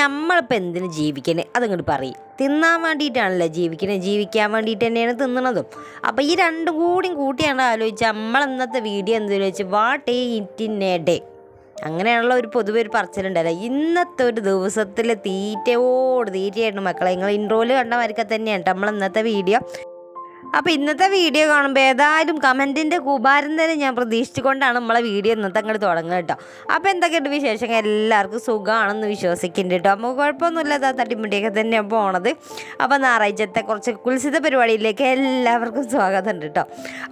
നമ്മളിപ്പോൾ എന്തിന് ജീവിക്കണേ? അതങ്ങോട്ട് പറയും. തിന്നാൻ വേണ്ടിയിട്ടാണല്ലോ ജീവിക്കണത് ജീവിക്കാൻ വേണ്ടിയിട്ട് തന്നെയാണ് തിന്നണതും. അപ്പോൾ ഈ രണ്ടും കൂടിയും കൂട്ടിയാണ് ആലോചിച്ച് നമ്മൾ ഇന്നത്തെ വീഡിയോ എന്തെന്ന് വെച്ച് what eat in a day. അങ്ങനെയാണല്ലോ ഒരു പൊതുവെ ഒരു പറച്ചിലുണ്ടല്ലോ ഇന്നത്തെ ഒരു ദിവസത്തിൽ തീറ്റയോട് തീറ്റയായിട്ട് മക്കളെ നിങ്ങൾ ഇൻട്രോയിൽ കണ്ട മാതിരിക്കെ തന്നെയാണ് നമ്മൾ ഇന്നത്തെ വീഡിയോ. അപ്പോൾ ഇന്നത്തെ വീഡിയോ കാണുമ്പോൾ ഏതായാലും കമന്റിന്റെ കുബാരം തന്നെ ഞാൻ പ്രതീക്ഷിച്ചുകൊണ്ടാണ് നമ്മളെ വീഡിയോ ഇന്നത്തെ അങ്ങോട്ട് തുടങ്ങുക കേട്ടോ. അപ്പോൾ എന്തൊക്കെയുണ്ട് വിശേഷം എല്ലാവർക്കും സുഖമാണെന്ന് വിശ്വസിക്കുന്നുണ്ട് കേട്ടോ. നമുക്ക് കുഴപ്പമൊന്നുമില്ല ഇതാ തട്ടിമുട്ടിയൊക്കെ തന്നെയാണ് പോണത്. അപ്പോൾ ഞായറാഴ്ചത്തെ കുറച്ച് കുൽസിത പരിപാടിയിലേക്ക് എല്ലാവർക്കും സ്വാഗതം ഉണ്ട് കേട്ടോ.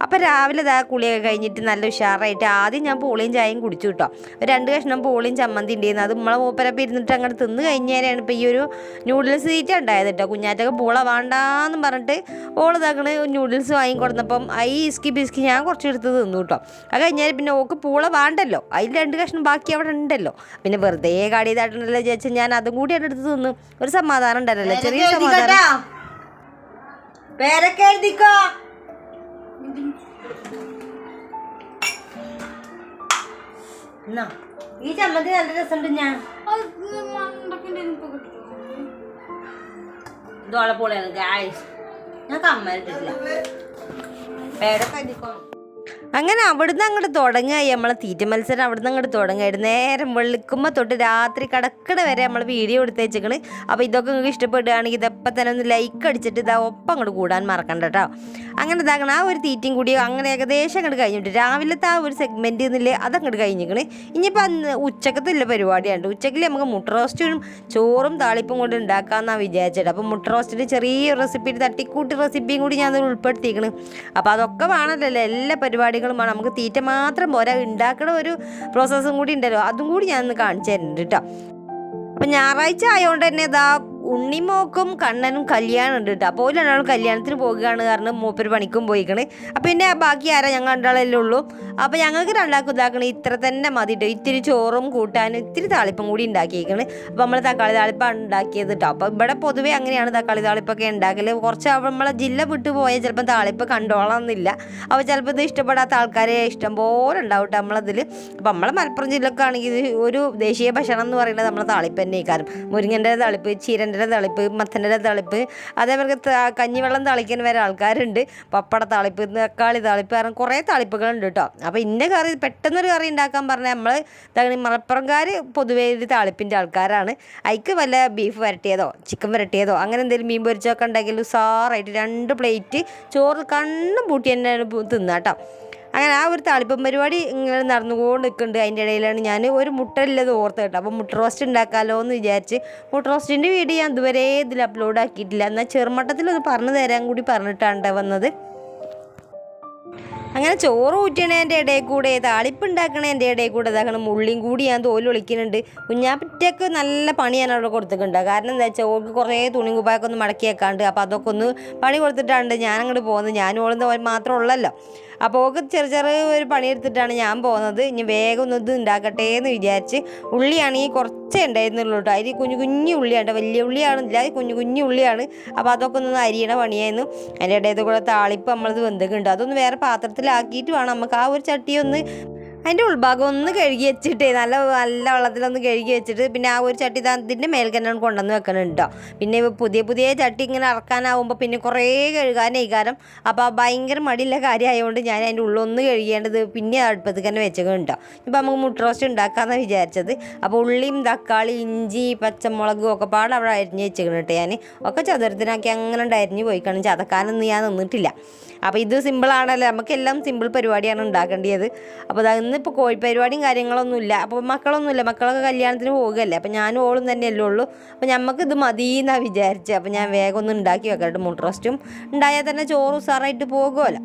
അപ്പോൾ രാവിലെ ഇതാ കുളിയൊക്കെ കഴിഞ്ഞിട്ട് നല്ല ഉഷാറായിട്ട് ആദ്യം ഞാൻ പൂളിയും ചായയും കുടിച്ചു കേട്ടോ. രണ്ട് കഷ്ണം പൂളിയും ചമ്മന്തി ഉണ്ടായിരുന്നു. അത് നമ്മളെ മൂപ്പരപ്പം ഇരുന്നിട്ട് അങ്ങോട്ട് തിന്ന് കഴിഞ്ഞേരാണ് ഇപ്പോൾ ഈ ഒരു നൂഡിൽസ് തീറ്റ ഉണ്ടായത് കേട്ടോ. കുഞ്ഞാറ്റൊക്കെ പൂള വേണ്ടാന്നും പറഞ്ഞിട്ട് ഓൾ ഇതാക്കണ് നൂഡിൽസ് വാങ്ങിക്കൊടുന്നപ്പം ഐ ഇസ്കി ബിസ്കി ഞാൻ കുറച്ച് എടുത്ത് തിന്നു കേട്ടോ. അത് കഴിഞ്ഞാൽ പിന്നെ ഓക്ക് പൂള വേണ്ടല്ലോ. അതിൽ രണ്ട് കഷ്ണം ബാക്കി അവിടെ ഉണ്ടല്ലോ. പിന്നെ വെറുതെ കാടിയതായിട്ടുണ്ടല്ലോ ചേച്ചി ഞാൻ അതും കൂടി എടുത്ത് തിന്നു. ഒരു സമാധാനം ഉണ്ടല്ലോ ചെറിയ സമാധാനം. പേരൊക്കെ എഴുതിക്കോ. എന്നാ ഈ ചമ്മന്തി നല്ല രസമുണ്ട് ഞാൻ. ഇതോളപ്പോളാണ് ഗായ്സ് ഞാൻ കമ്മലിട്ടിട്ടില്ല പേരൊക്കെ എഴുതിക്കോ അങ്ങനെ അവിടുന്ന് അങ്ങോട്ട് തുടങ്ങുകയായി. നമ്മളെ തീറ്റ മത്സരം അവിടുന്ന് അങ്ങോട്ട് തുടങ്ങുക നേരം വെളുക്കുമ്പോൾ തൊട്ട് രാത്രി കിടക്കണ വരെ നമ്മൾ വീഡിയോ എടുത്ത് വെച്ചേക്കണ് അപ്പോൾ ഇതൊക്കെ നിങ്ങൾക്ക് ഇഷ്ടപ്പെടുകയാണെങ്കിൽ ഇതപ്പം തന്നെ ഒന്ന് ലൈക്ക് അടിച്ചിട്ട് ഇതാ ഒപ്പം അങ്ങോട്ട് കൂടാൻ മറക്കണ്ട കേട്ടോ. അങ്ങനെ ഇതാക്കണം ആ ഒരു തീറ്റയും കൂടി അങ്ങനെ ഏകദേശം അങ്ങോട്ട് കഴിഞ്ഞിട്ട് രാവിലത്തെ ആ ഒരു സെഗ്മെന്റ് എന്നില്ലേ അതങ്ങോട്ട് കഴിഞ്ഞിരിക്കണ് ഇനിയിപ്പോൾ അന്ന് ഉച്ചക്കത്തില്ല പരിപാടിയാണ് ഉച്ചക്കിൽ നമുക്ക് മുട്ട റോസ്റ്റും ചോറും താളിപ്പും കൊണ്ട് ഉണ്ടാക്കാമെന്നാണ് വിചാരിച്ചത്. അപ്പോൾ മുട്ട റോസ്റ്റിന്റെ ചെറിയ റെസിപ്പി തട്ടിക്കൂട്ടി റെസിപ്പിയും കൂടി ഞാൻ ഉൾപ്പെടുത്തിയിരിക്കണ് അപ്പോൾ അതൊക്കെ വേണമല്ലോ എല്ലാ പരിപാടികളും വേണം നമുക്ക് തീറ്റ മാത്രം പോരാ. ഉണ്ടാക്കണ ഒരു പ്രോസസ്സും കൂടി ഉണ്ടല്ലോ. അതും കൂടി ഞാൻ ഒന്ന് കാണിച്ചു തരുന്നുണ്ട് കേട്ടോ അപ്പം ഞായറാഴ്ച ആയതുകൊണ്ട് തന്നെ ഇതാ ഉണ്ണിമോക്കും കണ്ണനും കല്യാണം ഉണ്ട് കേട്ടോ. അപ്പോൾ രണ്ടാളും കല്യാണത്തിന് പോകുകയാണ് കാരണം മൂപ്പര് പണിക്കും പോയിക്കണ്. അപ്പം പിന്നെ ബാക്കി ആരാ? ഞങ്ങൾ രണ്ടാളല്ലേ ഉള്ളൂ. അപ്പോൾ ഞങ്ങൾക്ക് രണ്ടാൾക്ക് ഇതാക്കണ. ഇത്ര തന്നെ മതി കേട്ടോ ഇത്തിരി ചോറും കൂട്ടാനും ഇത്തിരി താളിപ്പും കൂടി ഉണ്ടാക്കിയേക്കണ് അപ്പോൾ നമ്മൾ തക്കാളി താളിപ്പാണ് ഉണ്ടാക്കിയത് കേട്ടോ അപ്പോൾ ഇവിടെ പൊതുവേ അങ്ങനെയാണ് തക്കാളി താളിപ്പൊക്കെ ഉണ്ടാക്കൽ കുറച്ച് നമ്മളെ ജില്ല വിട്ടു പോയാൽ ചിലപ്പോൾ താളിപ്പ് കണ്ടോളണമെന്നില്ല അപ്പോൾ ചിലപ്പോൾ ഇത് ഇഷ്ടപ്പെടാത്ത ആൾക്കാരെ ഇഷ്ടം പോലെ ഉണ്ടാവും കേട്ടോ നമ്മളതിൽ അപ്പോൾ നമ്മളെ മലപ്പുറം ജില്ലക്കാണെങ്കിൽ ഒരു ദേശീയ ഭക്ഷണം എന്ന് പറയുന്നത് നമ്മളെ താളിപ്പ് തന്നെ കാരണം മുരിങ്ങന്റെ താളിപ്പ് ചീരന്റെ താളിപ്പ് മത്തന്റെ തളിപ്പ്. അതേപോലെ കഞ്ഞിവെള്ളം തളിക്കാൻ വരെ ആൾക്കാരുണ്ട്. പപ്പട തളിപ്പ് തക്കാളി തളിപ്പ് കാരണം കുറേ തളിപ്പുകളുണ്ട് കേട്ടോ. അപ്പോൾ ഇന്ന കറി പെട്ടെന്നൊരു കറി ഉണ്ടാക്കാൻ പറഞ്ഞാൽ നമ്മൾ തകണി മലപ്പുറംകാർ പൊതുവേ ഒരു തളിപ്പിന്റെ ആൾക്കാരാണ്. അതിക്ക് വല്ല ബീഫ് വരട്ടിയതോ ചിക്കൻ വരട്ടിയതോ അങ്ങനെ എന്തെങ്കിലും മീൻ പൊരിച്ചൊക്കെ ഉണ്ടെങ്കിൽ ഉസാറായിട്ട് രണ്ട് പ്ലേറ്റ് ചോറ് കണ്ണും പൂട്ടി തന്നെ തിന്നാട്ടോ അങ്ങനെ ആ ഒരു താളിപ്പം പരിപാടി ഇങ്ങനെ നടന്നുകൊണ്ട് നിൽക്കുന്നുണ്ട് അതിന്റെ ഇടയിലാണ് ഞാൻ ഒരു മുട്ട ഇല്ലത് ഓർത്ത് കേട്ടോ. അപ്പോൾ മുട്ട റോസ്റ്റ് ഉണ്ടാക്കാമല്ലോ എന്ന് വിചാരിച്ച് മുട്ട റോസ്റ്റിന്റെ വീഡിയോ ഞാൻ ഇതുവരെ ഇതിൽ അപ്ലോഡ് ആക്കിയിട്ടില്ല. എന്നാൽ ചെറുമട്ടത്തിലൊന്ന് പറഞ്ഞു തരാൻ കൂടി പറഞ്ഞിട്ടാണ് വന്നത്. അങ്ങനെ ചോറ് ഊറ്റണേന്റെ ഇടയിൽ കൂടെ താളിപ്പ് ഉണ്ടാക്കണേന്റെ ഇടയിൽ കൂടെ ഇതാക്കണം ഉള്ളിയും കൂടി ഞാൻ തോൽ ഒളിക്കുന്നുണ്ട് കുഞ്ഞാപ്പറ്റക്ക് നല്ല പണി ഞാൻ അവിടെ കൊടുത്തിട്ടുണ്ട്. കാരണം എന്താ വെച്ചാൽ ഓൾക്ക് കുറേ തുണി കുപ്പായൊക്കെ ഒന്ന് മടക്കി വെക്കാണ്ട്. അപ്പോൾ അതൊക്കെ ഒന്ന് പണി കൊടുത്തിട്ടാണ്ട് ഞാൻ അങ്ങോട്ട് പോകുന്നത്. ഞാനും ഓളെന്ന് മാത്രം ഉള്ളല്ലോ. അപ്പോൾ ഓക്ക് ചെറിയ ചെറിയ ഒരു പണിയെടുത്തിട്ടാണ് ഞാൻ പോകുന്നത്. ഇനി വേഗം ഒന്ന് ഇത് ഉണ്ടാക്കട്ടെ എന്ന് വിചാരിച്ച് ഉള്ളിയാണെങ്കിൽ കുറച്ചേ ഉണ്ടായിരുന്നുള്ളൂ കേട്ടോ. അതിൽ കുഞ്ഞു കുഞ്ഞു ഉള്ളിയാണ് വലിയ ഉള്ളിയാണില്ല കുഞ്ഞു കുഞ്ഞു ഉള്ളിയാണ്. അപ്പോൾ അതൊക്കെ ഒന്ന് അരിയണ പണിയായിരുന്നു. അതിന്റെ ഇടയിൽ കൂടെ താളിപ്പ് നമ്മളത് വെന്തൊക്കെ ഉണ്ട് അതൊന്ന് വേറെ പാത്രത്തിലാക്കിയിട്ട് വേണം നമുക്ക് ആ ഒരു ചട്ടി ഒന്ന് അതിന്റെ ഉൾഭാഗം ഒന്ന് കഴുകി വെച്ചിട്ട് നല്ല നല്ല വെള്ളത്തിലൊന്ന് കഴുകി വെച്ചിട്ട് പിന്നെ ആ ഒരു ചട്ടി ഇതിന്റെ മേൽ തന്നെ കൊണ്ടുവന്ന് വെക്കണുണ്ടോ പിന്നെ പുതിയ പുതിയ ചട്ടി ഇങ്ങനെ ഇറക്കാനാവുമ്പോൾ പിന്നെ കുറേ കഴുകാനേ കാരണം അപ്പോൾ ഭയങ്കര മടിയുള്ള കാര്യമായതുകൊണ്ട് ഞാൻ അതിന്റെ ഉള്ളൊന്ന് കഴുകേണ്ടത് പിന്നെ അടുപ്പത്ത് തന്നെ വെച്ചേക്കണം കേട്ടോ ഇപ്പോൾ നമുക്ക് മുട്ട റോസ്റ്റ് ഉണ്ടാക്കാമെന്നാണ് വിചാരിച്ചത്. അപ്പോൾ ഉള്ളിയും തക്കാളി ഇഞ്ചി പച്ചമുളകും ഒക്കെ പാടെ അവിടെ അരിഞ്ഞ് വെച്ചേക്കണം ഞാൻ ഒക്കെ ചതുരത്തിനാക്കി അങ്ങനെ ഉണ്ട് അരിഞ്ഞ് പോയി കാണും ചതക്കാനൊന്നും ഞാൻ നിന്നിട്ടില്ല. അപ്പോൾ ഇത് സിമ്പിളാണല്ലോ നമുക്കെല്ലാം സിമ്പിൾ പരിപാടിയാണ് ഉണ്ടാക്കേണ്ടത് അപ്പോൾ അത് ഇന്നിപ്പോൾ കോഴി പരിപാടിയും കാര്യങ്ങളൊന്നും ഇല്ല അപ്പോൾ മക്കളൊന്നുമില്ല. മക്കളൊക്കെ കല്യാണത്തിന് പോകുകയല്ലേ അപ്പോൾ ഞാനും ഓളും തന്നെയല്ലേ ഉള്ളൂ. അപ്പോൾ നമുക്ക് ഇത് മതി എന്നാണ് വിചാരിച്ചത് അപ്പോൾ ഞാൻ വേഗം ഒന്ന് ഉണ്ടാക്കി വെക്കട്ടെ മുട്ട റോസ്റ്റും. ഉണ്ടായാൽ തന്നെ ചോറ് ഉസാറായിട്ട് പോകുമല്ലോ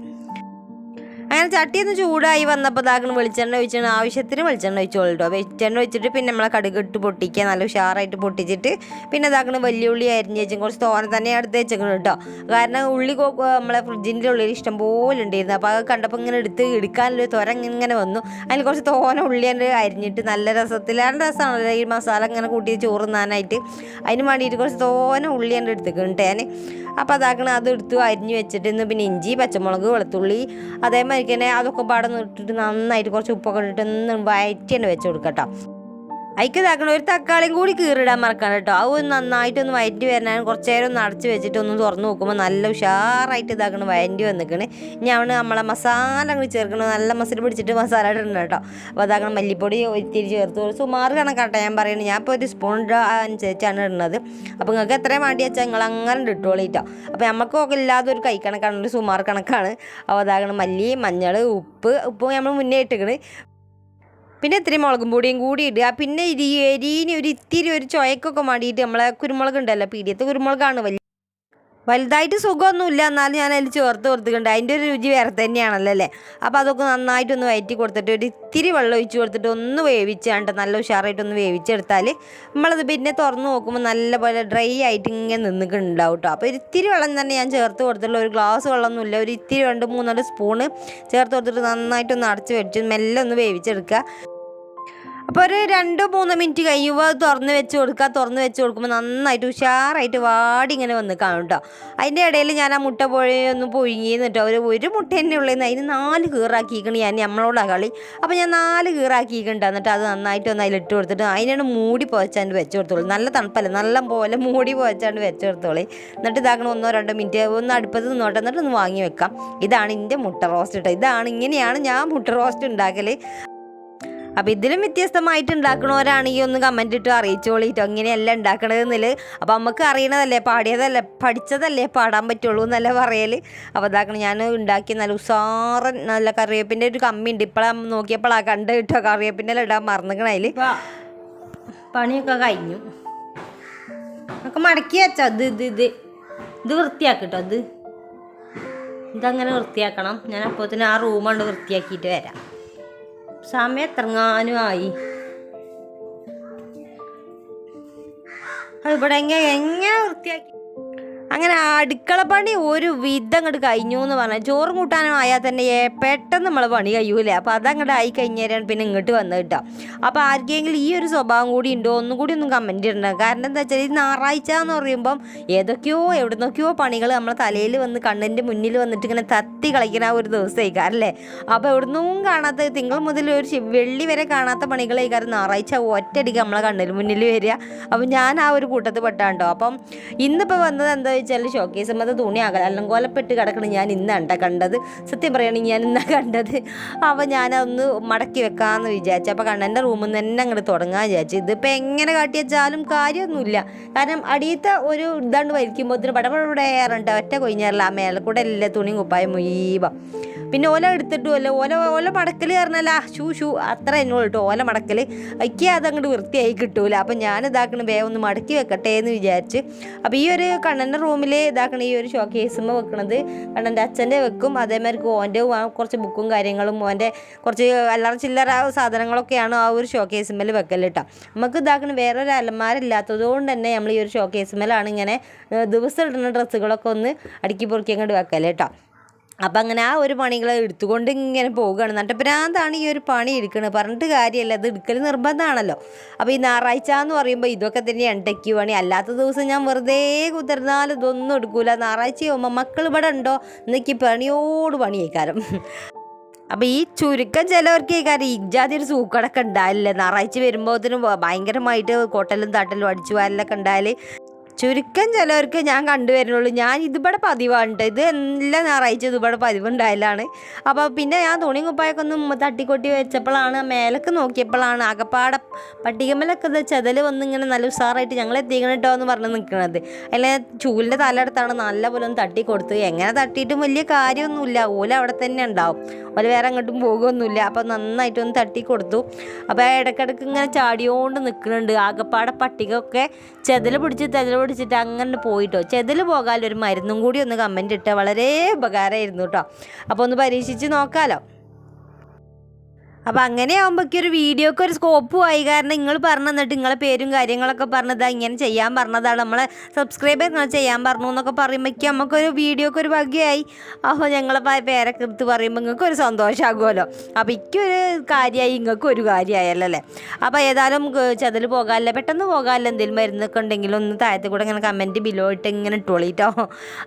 അങ്ങനെ ചട്ടിയൊന്ന് ചൂടായി വന്നപ്പോൾ ഇതാക്കണം വെളിച്ചെണ്ണ ഒഴിച്ചാണ് ആവശ്യത്തിന് വെളിച്ചെണ്ണ ഒഴിച്ചോളൂ കേട്ടോ വെളിച്ചെണ്ണ ഒഴിച്ചിട്ട് പിന്നെ നമ്മളെ കടുക് ഇട്ട് പൊട്ടിക്കുക നല്ല ഉഷാറായിട്ട് പൊട്ടിച്ചിട്ട് പിന്നെ ഇതാക്കണം വലിയ ഉള്ളി അരിഞ്ഞ് വെച്ചും കുറച്ച് തോരൻ തന്നെ എടുത്ത് വെച്ചേക്കണം കേട്ടോ. കാരണം ഉള്ളി നമ്മളെ ഫ്രിഡ്ജിന്റെ ഉള്ളിൽ ഇഷ്ടം പോലെ ഉണ്ടായിരുന്നു. അപ്പോൾ അത് കണ്ടപ്പോൾ ഇങ്ങനെ എടുത്ത് എടുക്കാനൊരു ത്വര ഇങ്ങനെ വന്നു. അതിൽ കുറച്ച് തോരൻ ഉള്ളി അതിന്റെ അരിഞ്ഞിട്ട് നല്ല രസത്തിൽ നല്ല ഈ മസാല ഇങ്ങനെ കൂട്ടി ചോറ് തിന്നാനായിട്ട്. അതിന് വേണ്ടിയിട്ട് കുറച്ച് തോന ഉള്ളി എന്റെ എടുത്തേക്കുന്നുണ്ട് ഞാൻ അപ്പോൾ അതാക്കണം അത് എടുത്തു അരിഞ്ഞ് വെച്ചിട്ട് ഇന്ന് പിന്നെ ഇഞ്ചി പച്ചമുളക് വെളുത്തുള്ളി അതേമാതിരി തന്നെ അതൊക്കെ പാടെ ഇട്ടിട്ട് നന്നായിട്ട് കുറച്ച് ഉപ്പൊക്കെ ഇട്ടിട്ട് ഒന്ന് വയറ്റി തന്നെ വെച്ച് കൊടുക്കട്ടോ അതിക്ക് ഇതാക്കണം ഒരു തക്കാളിയും കൂടി കീറിടാൻ മറക്കണം കേട്ടോ. അത് നന്നായിട്ടൊന്ന് വയറ്റി വരാൻ കുറച്ച് നേരം ഒന്ന് അടച്ച് വെച്ചിട്ട് ഒന്ന് തുറന്ന് നോക്കുമ്പോൾ നല്ല ഉഷാറായിട്ട് ഇതാക്കണം വയറ്റി വന്നിക്കണ്. ഞാൻ നമ്മളെ മസാല അങ്ങ് ചേർക്കണം നല്ല മസാല പിടിച്ചിട്ട് മസാല ഇടണം കേട്ടോ. അപ്പോൾ അതാക്കണം മല്ലിപ്പൊടി ഒത്തിരി ചേർത്ത് സുമാറ് കണക്കാട്ടെ ഞാൻ പറയുന്നത് ഞാൻ ഇപ്പോൾ ഒരു സ്പൂൺ അനുസരിച്ചാണ് ഇടുന്നത്. അപ്പോൾ നിങ്ങൾക്ക് എത്രയും വേണ്ടി വെച്ചാൽ നിങ്ങൾ അങ്ങനെ ഇട്ടോളിട്ടോ അപ്പോൾ നമുക്കൊക്കെ ഇല്ലാതെ ഒരു കൈ കണക്കാണ് ഒരു സുമാർ കണക്കാണ്. അപ്പോൾ അതാകണം മല്ലി മഞ്ഞൾ ഉപ്പ് ഉപ്പ് നമ്മൾ മുന്നേ ഇട്ടിക്കണ്. പിന്നെ ഇത്തിരി മുളകും പൊടിയും കൂടി ഇടുക. പിന്നെ ഇരി എരിന് ഒരു ഇത്തിരി ഒരു ചോയക്കൊക്കെ മാടിയിട്ട് നമ്മളെ കുരുമുളക് ഉണ്ടല്ലോ പീടിയത്തെ കുരുമുളകാണ് വലിയ വലുതായിട്ട് സുഖമൊന്നുമില്ല. എന്നാലും ഞാൻ അതിൽ ചേർത്ത് കൊടുത്തിട്ടുണ്ട്. അതിന്റെ ഒരു രുചി വേറെ തന്നെയാണല്ലോ അല്ലേ? അപ്പോൾ അതൊക്കെ നന്നായിട്ടൊന്ന് വയറ്റി കൊടുത്തിട്ട് ഒരു ഇത്തിരി വെള്ളം ഒഴിച്ച് കൊടുത്തിട്ട് ഒന്ന് വേവിച്ചാണ്ട് നല്ല ഉഷാറായിട്ടൊന്ന് വേവിച്ചെടുത്താൽ നമ്മളത് പിന്നെ തുറന്ന് നോക്കുമ്പോൾ നല്ലപോലെ ഡ്രൈ ആയിട്ട് ഇങ്ങനെ നിന്നിട്ടുണ്ടാവും കേട്ടോ. അപ്പോൾ ഒരു ഇത്തിരി വെള്ളം തന്നെ ഞാൻ ചേർത്ത് കൊടുത്തിട്ടുള്ള ഒരു ഗ്ലാസ് വെള്ളമൊന്നുമില്ല. ഒരു ഇത്തിരി രണ്ട് മൂന്നാൽ സ്പൂണ് ചേർത്ത് കൊടുത്തിട്ട് നന്നായിട്ടൊന്ന് അടച്ച് വെച്ച് മെല്ലെ ഒന്ന് വേവിച്ചെടുക്കുക. അപ്പോൾ ഒരു രണ്ട് മൂന്ന് മിനിറ്റ് കഴിയുമ്പോൾ അത് തുറന്ന് വെച്ച് കൊടുക്കുക തുറന്ന് വെച്ച് കൊടുക്കുമ്പോൾ നന്നായിട്ട് ഉഷാറായിട്ട് വാടി ഇങ്ങനെ വന്ന് കാണും കേട്ടോ അതിന്റെ ഇടയിൽ ഞാൻ ആ മുട്ട പുഴയൊന്നും പുഴുങ്ങിയെന്ന് കേട്ടോ ഒരു ഒരു മുട്ട തന്നെ ഉള്ളതെന്ന് അതിന് നാല് കീറാക്കിയിരിക്കണം ഞാൻ നമ്മളോടാ കളി. അപ്പോൾ ഞാൻ നാല് കീറാക്കിയിട്ടുണ്ട് എന്നിട്ട് അത് നന്നായിട്ട് ഒന്ന് അതിലിട്ട് കൊടുത്തിട്ട് അതിനാണ് മൂടി പുതച്ചാണ്ട് വെച്ച് കൊടുത്തോളൂ. നല്ല തണുപ്പല്ല? നല്ല പോലെ മൂടി പുതച്ചാണ്ട് വെച്ച് കൊടുത്തോളി. എന്നിട്ട് ഇതാക്കണം ഒന്നോ രണ്ടോ മിനിറ്റ് ഒന്ന് അടുപ്പത്ത് നിന്നോട്ടെ. എന്നിട്ട് ഒന്ന് വാങ്ങി വെക്കാം. ഇതാണ് എന്റെ മുട്ട റോസ്റ്റ് കേട്ടോ ഇതാണ് ഇങ്ങനെയാണ് ഞാൻ മുട്ട റോസ്റ്റ് ഉണ്ടാക്കൽ അപ്പോൾ ഇതിലും വ്യത്യസ്തമായിട്ട് ഉണ്ടാക്കണവരാണെങ്കിൽ ഒന്ന് കമന്റ് ഇട്ട് അറിയിച്ചോളിട്ടോ. ഇങ്ങനെയല്ല ഉണ്ടാക്കണതെന്നില്ല അപ്പോൾ നമുക്ക് അറിയണതല്ലേ പാടിയതല്ലേ പഠിച്ചതല്ലേ പാടാൻ പറ്റുള്ളൂ എന്നല്ല പറയൽ അപ്പോൾ ഇതാക്കണം ഞാൻ ഉണ്ടാക്കിയ നല്ല ഉസാറൻ നല്ല കറിവേപ്പിന്റെ ഒരു കമ്മി ഉണ്ട് ഇപ്പോഴാണ് നോക്കിയപ്പോഴാണ് കണ്ട് കിട്ടോ കറിവേപ്പിന്റെ ഇടാൻ മറന്നിക്കണതിൽ പണിയൊക്കെ കഴിഞ്ഞു. ഒക്കെ മടക്കി വെച്ചാൽ ഇത് ഇത് ഇത്. ഇത് വൃത്തിയാക്കിട്ടോ ഇത്. ഇതങ്ങനെ വൃത്തിയാക്കണം. ഞാൻ അപ്പോൾ തന്നെ ആ റൂമുണ്ട് വൃത്തിയാക്കിയിട്ട് വരാം. സമയം എത്രങ്ങാനും ആയി അത് ഇവിടെ എങ്ങനെ എങ്ങനെ വൃത്തിയാക്കി അങ്ങനെ അടുക്കള പണി ഒരു വിധം അങ്ങോട്ട് കഴിഞ്ഞു എന്ന് പറഞ്ഞാൽ ചോറും കൂട്ടാനും ആയാൽ തന്നെ പെട്ടെന്ന് നമ്മൾ പണി കഴിയൂലേ അപ്പോൾ അതങ്ങോട്ട് ആയി കഴിഞ്ഞാലാണ് പിന്നെ ഇങ്ങോട്ട് വന്നത് കേട്ടോ അപ്പോൾ ആർക്കെങ്കിലും ഈ ഒരു സ്വഭാവം കൂടി ഉണ്ടോ? ഒന്നും കൂടി ഒന്നും കമന്റ് ഇടണം. കാരണം എന്താ വെച്ചാൽ ഈ ഞായറാഴ്ച എന്ന് പറയുമ്പം ഏതൊക്കെയോ എവിടെ നിന്നൊക്കെയോ പണികൾ നമ്മളെ തലയിൽ വന്ന് കണ്ണിന്റെ മുന്നിൽ വന്നിട്ട് ഇങ്ങനെ തത്തി കളിക്കുന്ന ഒരു ദിവസമായിക്കാരം അല്ലേ അപ്പോൾ എവിടുന്നും കാണാത്ത തിങ്കൾ മുതൽ ഒരു വെള്ളി വരെ കാണാത്ത പണികളായിക്കാരം ഞായറാഴ്ച ഒറ്റയടിക്ക് നമ്മളെ കണ്ണിൽ മുന്നിൽ വരിക. അപ്പം ഞാൻ ആ ഒരു കൂട്ടത്തിൽ പെട്ടാണ്ടോ അപ്പം ഇന്നിപ്പോൾ വന്നത് എന്താ വെച്ചാൽ ഷോക്കേസ് മത തുണി അലങ്കോലപ്പെട്ട് കിടക്കണം ഞാൻ ഇന്നാണ്ട കണ്ടത്. സത്യം പറയുകയാണെങ്കിൽ ഞാൻ ഇന്നാ കണ്ടത്. അപ്പോൾ ഞാനതൊന്ന് മടക്കി വെക്കാമെന്ന് വിചാരിച്ചു. അപ്പോൾ കണ്ണന്റെ റൂമിൽ നിന്ന് തന്നെ അങ്ങോട്ട് തുടങ്ങാൻ വിചാരിച്ചു. ഇതിപ്പോൾ എങ്ങനെ കാട്ടി വെച്ചാലും കാര്യമൊന്നുമില്ല. കാരണം അടിയത്തെ ഒരു ഇതാണ്ട് വലിക്കുമ്പോൾ ഇതിന് പടപടെ ഏറണ്ട ഒറ്റ കൊഴിഞ്ഞാറില്ല ആ മേലെ കൂടെ എല്ലാ തുണിയും കുപ്പായം മുയീവ പിന്നെ ഓല എടുത്തിട്ടും അല്ല ഓല ഓല മടക്കൽ പറഞ്ഞാൽ ഷൂ ഷൂ അത്ര എന്നോട് കേട്ടോ ഓല മടക്കൽ എനിക്ക് അതങ്ങോട്ട് വൃത്തിയായി കിട്ടൂല. അപ്പം ഞാൻ ഇതാക്കണം വേഗം ഒന്ന് മടക്കി വെക്കട്ടെ എന്ന് വിചാരിച്ച്. അപ്പോൾ ഈ ഒരു കണ്ണന്റെ റൂമിൽ ഇതാക്കണം ഈ ഒരു ഷോ കേസുമ്പോൾ വെക്കണത്. എന്റെ അച്ഛന്റെ വെക്കും അതേമാതിരി ഓന്റെ കുറച്ച് ബുക്കും കാര്യങ്ങളും ഓന്റെ കുറച്ച് അല്ലറ ചില്ലറ സാധനങ്ങളൊക്കെയാണ് ആ ഒരു ഷോ കേസുമ്മൽ വെക്കൽ കേട്ടോ നമുക്ക് ഇതാക്കണം വേറൊരു അലമാരില്ലാത്തത് കൊണ്ട് തന്നെ നമ്മൾ ഈ ഒരു ഷോ കേസുമ്മലാണ് ഇങ്ങനെ ദിവസം ഇടുന്ന ഡ്രസ്സുകളൊക്കെ ഒന്ന് അടുക്കി പൊറുക്കി അങ്ങോട്ട് വെക്കൽ കേട്ടോ അപ്പം അങ്ങനെ ആ ഒരു പണികൾ എടുത്തുകൊണ്ട് ഇങ്ങനെ പോവുകയാണ്. നട്ടപ്രാന്താണ് ഈ ഒരു പണി എടുക്കുന്നത് പറഞ്ഞിട്ട് കാര്യമല്ല അത് എടുക്കൽ നിർബന്ധമാണല്ലോ. അപ്പോൾ ഈ ഞായറാഴ്ച എന്ന് പറയുമ്പോൾ ഇതൊക്കെ തന്നെയാണ് ടെക്കി പണി. അല്ലാത്ത ദിവസം ഞാൻ വെറുതെ കുതിർന്നാലും ഇതൊന്നും എടുക്കൂല. ഞായറാഴ്ച ആകുമ്പോൾ മക്കൾ ഇവിടെ ഉണ്ടോ? എന്നൊക്കെ പണിയോട് പണിയേക്കാരം. അപ്പോൾ ഈ ചുരുക്കം ചിലവർക്ക് കാര്യം ഇജാതി ഒരു സൂക്കടൊക്കെ ഉണ്ടായില്ലേ ഞായറാഴ്ച വരുമ്പോഴത്തേനും ഭയങ്കരമായിട്ട് കൊട്ടലും തട്ടലും അടിച്ചു വാരലൊക്കെ ഉണ്ടായാൽ ചുരുക്കം ചിലവർക്ക് ഞാൻ കണ്ടുവരുന്നുള്ളൂ. ഞാൻ ഇതിവിടെ പതിവാണ്. ഇത് എല്ലാ ഞായറാഴ്ച ഇതിവിടെ പതിവുണ്ടായാലാണ് അപ്പോൾ പിന്നെ ഞാൻ തുണിയും കുപ്പായൊക്കെ ഒന്ന് തട്ടിക്കൊട്ടി വെച്ചപ്പോഴാണ് മേലക്ക് നോക്കിയപ്പോഴാണ് അകപ്പാട പട്ടികമ്മലൊക്കെ ഇത് ചെതൽ വന്ന് ഇങ്ങനെ നല്ല ഉഷാറായിട്ട് ഞങ്ങൾ എത്തിക്കണം കേട്ടോ എന്ന് പറഞ്ഞ് നിൽക്കുന്നത് അല്ലെങ്കിൽ ചൂലിന്റെ തലയെടുത്താണ് നല്ല പോലെ ഒന്ന് തട്ടി കൊടുത്ത്. എങ്ങനെ തട്ടിയിട്ടും വലിയ കാര്യമൊന്നുമില്ല. ഓല അവിടെ തന്നെ ഉണ്ടാവും. ഓല വേറെ അങ്ങോട്ടും പോകുമൊന്നുമില്ല. അപ്പോൾ നന്നായിട്ടൊന്ന് തട്ടി കൊടുത്തു. അപ്പോൾ ഇടയ്ക്കിടയ്ക്ക് ഇങ്ങനെ ചാടിയോണ്ട് നിൽക്കുന്നുണ്ട് ആകപ്പാടെ പട്ടികൊക്കെ ചെതൽ പിടിച്ച് ചെതൽ പിടിച്ചിട്ട് അങ്ങനെ പോയിട്ടോ. ചെതിൽ പോകാൻ ഒരു മരുന്നും കൂടി ഒന്ന് കമന്റ് ഇട്ടാൽ വളരെ ഉപകാരമായിരുന്നു കേട്ടോ അപ്പോൾ ഒന്ന് പരീക്ഷിച്ച് നോക്കാമല്ലോ അപ്പോൾ അങ്ങനെ ആകുമ്പോഴേക്കും ഒരു വീഡിയോക്ക് ഒരു സ്കോപ്പ് ആയി. കാരണം നിങ്ങൾ പറഞ്ഞു നിങ്ങളെ പേരും കാര്യങ്ങളൊക്കെ പറഞ്ഞത് ഇങ്ങനെ ചെയ്യാൻ പറഞ്ഞതാണ്. നമ്മളെ സബ്സ്ക്രൈബ് നിങ്ങൾ ചെയ്യാൻ പറഞ്ഞു എന്നൊക്കെ പറയുമ്പോഴേക്കും നമുക്കൊരു വീഡിയോക്ക് ഒരു ഭാഗ്യമായി അപ്പോൾ ഞങ്ങളെ പേരൊക്കെ എടുത്ത് പറയുമ്പോൾ നിങ്ങൾക്ക് ഒരു സന്തോഷമാകുമല്ലോ അപ്പോൾ ഇക്കൊരു കാര്യമായി നിങ്ങൾക്ക് ഒരു കാര്യമായല്ലോ അല്ലേ? അപ്പോൾ ഏതായാലും ചതിൽ പോകാമല്ല പെട്ടെന്ന് പോകാമല്ലോ എന്തെങ്കിലും മരുന്നൊക്കെ ഉണ്ടെങ്കിലും ഒന്ന് താഴത്തെ കൂടെ ഇങ്ങനെ കമന്റ് ബിലോ ഇട്ട് ഇങ്ങനെ ഇട്ടോളിട്ടോ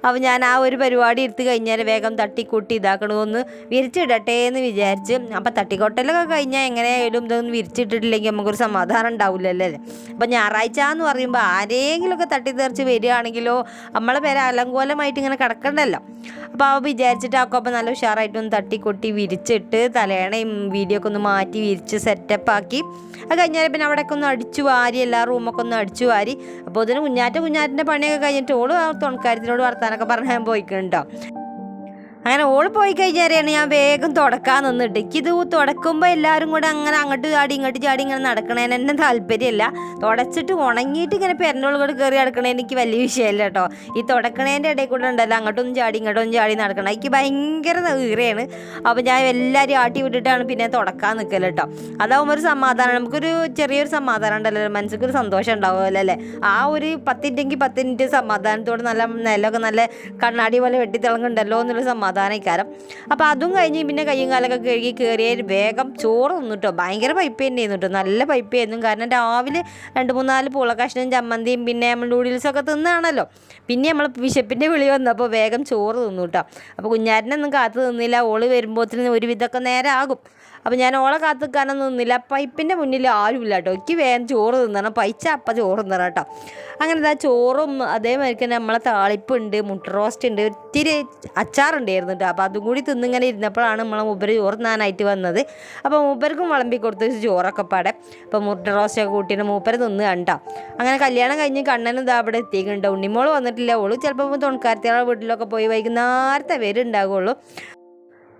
അപ്പോൾ ഞാൻ ആ ഒരു പരിപാടി എടുത്ത് കഴിഞ്ഞാൽ വേഗം തട്ടിക്കൂട്ടി ഇതാക്കണമെന്ന് വിരിച്ചിടട്ടെ എന്ന് വിചാരിച്ച്. അപ്പോൾ തട്ടിക്കോട്ടൽ തുടക്കലൊക്കെ കഴിഞ്ഞാൽ എങ്ങനെയായാലും ഇതൊന്നും വിരിച്ചിട്ടിട്ടില്ലെങ്കിൽ നമുക്കൊരു സമാധാനം ഉണ്ടാവില്ലല്ലേ അപ്പം ഞായറാഴ്ച എന്ന് പറയുമ്പോൾ ആരെങ്കിലുമൊക്കെ തട്ടിത്തെറിച്ച് വരികയാണെങ്കിലോ നമ്മളെ പേരെ അലങ്കോലമായിട്ട് ഇങ്ങനെ കിടക്കണ്ടല്ലോ. അപ്പോൾ അവ വിചാരിച്ചിട്ട് ആക്കുമ്പോൾ നല്ല ഉഷാറായിട്ടൊന്ന് തട്ടിക്കൊട്ടി വിരിച്ചിട്ട് തലേണയും വീഡിയോ ഒന്ന് മാറ്റി വിരിച്ച് സെറ്റപ്പ് ആക്കി. അത് കഴിഞ്ഞാൽ പിന്നെ അവിടെയൊക്കെ ഒന്ന് അടിച്ചു വാരി എല്ലാ റൂമൊക്കെ ഒന്ന് അടിച്ചു വാരി. അപ്പോൾ അതിന് കുഞ്ഞാറ്റ കുഞ്ഞാറ്റിന്റെ പണിയൊക്കെ കഴിഞ്ഞിട്ട് ഓൾ തുണക്കാര്യത്തിനോട് വർത്താനൊക്കെ പറഞ്ഞാൽ പോയിക്കുന്നുണ്ടോ അങ്ങനെ ഓൾ പോയി കഴിഞ്ഞാലാണ് ഞാൻ വേഗം തുടക്കാൻ നിന്നിട്ട്. എനിക്കിത് തുടക്കുമ്പോൾ എല്ലാവരും കൂടെ അങ്ങനെ അങ്ങോട്ട് ചാടി ഇങ്ങോട്ട് ചാടി ഇങ്ങനെ നടക്കണേന് എന്നെ താല്പര്യമില്ല തുടച്ചിട്ട് ഉണങ്ങിയിട്ട് ഇങ്ങനെ പെരണ്ടോൾ കൂടെ കയറി നടക്കണേ എനിക്ക് വലിയ വിഷയമല്ല കേട്ടോ ഈ തുടക്കണേന്റെ ഇടയിൽ കൂടെ ഉണ്ടല്ലോ അങ്ങോട്ടൊന്നും ചാടി ഇങ്ങോട്ടൊന്നും ചാടി നടക്കണം. എനിക്ക് ഭയങ്കര ഈറയാണ് അപ്പോൾ ഞാൻ എല്ലാവരും ആട്ടി വിട്ടിട്ടാണ് പിന്നെ തുടക്കാൻ നിൽക്കൽ കേട്ടോ അതാവുമ്പോൾ ഒരു സമാധാനം നമുക്കൊരു ചെറിയൊരു സമാധാനം ഉണ്ടല്ലോ മനസ്സിലൊരു സന്തോഷം ഉണ്ടാവുമല്ലോ അല്ലേ? ആ ഒരു പത്തിന്റെങ്കിൽ പത്തിന്റെ സമാധാനത്തോടെ നല്ല നിലമൊക്കെ നല്ല കണ്ണാടി പോലെ വെട്ടിത്തിളങ്ങുണ്ടല്ലോ എന്നുള്ള സമാധാനം ഇക്കാരം അപ്പോൾ അതും കഴിഞ്ഞ് പിന്നെ കയ്യും കാലൊക്കെ കഴുകി കയറിയ വേഗം ചോറ് തിന്നിട്ടോ. ഭയങ്കര പൈപ്പ് തന്നെയായിരുന്നു കേട്ടോ നല്ല പൈപ്പ് ആയിരുന്നു. കാരണം രാവിലെ രണ്ട് മൂന്നാൽ പൂള കഷ്ണം ചമ്മന്തിയും പിന്നെ നമ്മൾ നൂഡിൽസൊക്കെ തിന്നാണല്ലോ. പിന്നെ നമ്മൾ വിശപ്പിന്റെ വിളി വന്നപ്പോൾ വേഗം ചോറ് തിന്നു കേട്ടോ അപ്പോൾ കുഞ്ഞാരനൊന്നും കാത്തു നിന്നില്ല. ഓൾ വരുമ്പോഴത്തേനും ഒരുവിധമൊക്കെ നേരം ആകും അപ്പോൾ ഞാൻ ഓളെ കാത്തു നിൽക്കാനൊന്നും നിന്നില്ല. പൈപ്പിന്റെ മുന്നിൽ ആരുമില്ല കേട്ടോ എനിക്ക് വേഗം ചോറ് തിന്നണം. പൈച്ച അപ്പം ചോറ് തിന്നണം കേട്ടോ അങ്ങനെ ചോറും അതേമാതിരി തന്നെ നമ്മളെ താളിപ്പുണ്ട് മുട്ട റോസ്റ്റ് ഉണ്ട്. ഒത്തിരി അച്ചാറുണ്ടായിരുന്നു കേട്ടോ അപ്പോൾ അതും കൂടി തിന്നിങ്ങനെ ഇരുന്നപ്പോഴാണ് നമ്മളെ മൂപ്പര് ചോറ് നാനായിട്ട് വന്നത്. അപ്പോൾ മൂപ്പർക്കും വിളമ്പി കൊടുത്ത് ചോറൊക്കെ പാടെ. അപ്പോൾ മുട്ട റോസ്റ്റൊക്കെ കൂട്ടിയിട്ട് മൂപ്പര് തിന്ന് കണ്ടോ. അങ്ങനെ കല്യാണം കഴിഞ്ഞ് കണ്ണനും ഇതാ അവിടെ എത്തിക്കുന്നുണ്ട് ഉണ്ണിമോൾ വന്നിട്ടില്ല. ഓൾ ചിലപ്പോൾ തുണക്കാരത്തിയാളെ വീട്ടിലൊക്കെ പോയി വൈകുന്നേരത്തെ വരുണ്ടാകുള്ളൂ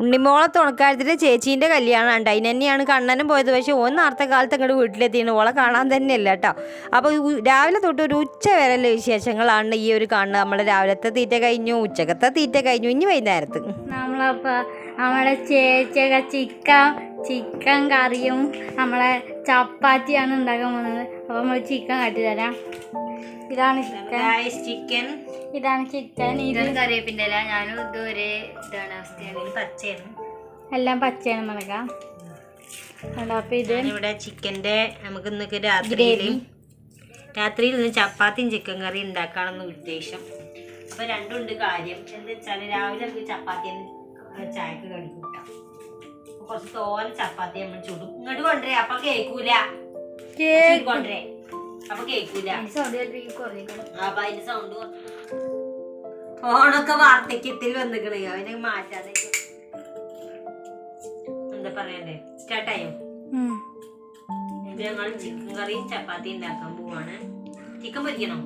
ഉണ്ണിമോളെ തുണക്കാരത്തിന്റെ ചേച്ചീന്റെ കല്യാണം ഉണ്ട് അതിന് തന്നെയാണ് കണ്ണനും പോയത്. പക്ഷേ ഒന്ന് അർത്ഥ കാലത്ത് അങ്ങോട്ട് വീട്ടിലെത്തിയാണ് ഓളെ കാണാൻ തന്നെയല്ല കേട്ടോ. അപ്പോൾ രാവിലെ തൊട്ട് ഒരു ഉച്ച വരെയുള്ള വിശേഷങ്ങളാണ് ഈ ഒരു കാണുന്നത്. നമ്മൾ രാവിലത്തെ തീറ്റ കഴിഞ്ഞു ഉച്ചക്കത്തെ തീറ്റ കഴിഞ്ഞു ഇനി വൈകുന്നേരത്ത്. നമ്മളപ്പോൾ നമ്മുടെ ചേച്ചക ചിക്കൻ ചിക്കൻ കറിയും നമ്മളെ ചപ്പാത്തിയാണ് ഉണ്ടാക്കാൻ പോകുന്നത്. അപ്പോൾ നമ്മൾ ചിക്കൻ കാട്ടിത്തരാം ഇതാണ് ചിക്കൻ. ചിക്കൻ ഇതാണ് ചിക്കൻ. ഇത് കറിവേപ്പിന്റെ ഇല. ഞാനും ഇത് ഒരേ ഇതാണ് അവസ്ഥയാണ്. പച്ചയാണ്. എല്ലാം പച്ചയാണ് നടക്കാം അപ്പോൾ ഇത് ഇവിടെ ചിക്കന്റെ നമുക്ക് ഇന്നൊക്കെ രാത്രിയിൽ. രാത്രിയിൽ ഇന്ന് ചപ്പാത്തിയും ചിക്കൻ കറിയും ഉണ്ടാക്കാണെന്ന് ഉദ്ദേശം. അപ്പൊ രണ്ടുണ്ട് കാര്യം. എന്താ വെച്ചാൽ രാവിലെ നമുക്ക് ചപ്പാത്തി ചായക്ക് കടി കൂട്ടാം അപ്പൊ കുറച്ച് തോനെ ചപ്പാത്തി നമ്മൾ ചൂടും. ഇങ്ങോട്ട് കൊണ്ടുവരേ അപ്പൊ കേക്കൂല കേക്ക് കൊണ്ടുവരേ. അപ്പൊ കേക്കൂല അപ്പൊ അതിന്റെ സൗണ്ട് ഫോണൊക്കെ വാർദ്ധക്യത്തിൽ വന്നിക്കണ. അവനെ മാറ്റാതെ എന്താ പറയണ്ടേ. ഇത് ഞങ്ങൾ ചിക്കൻ കറി ചപ്പാത്തി ഉണ്ടാക്കാൻ പോവാണ്. ചിക്കൻ പൊരിക്കണോ?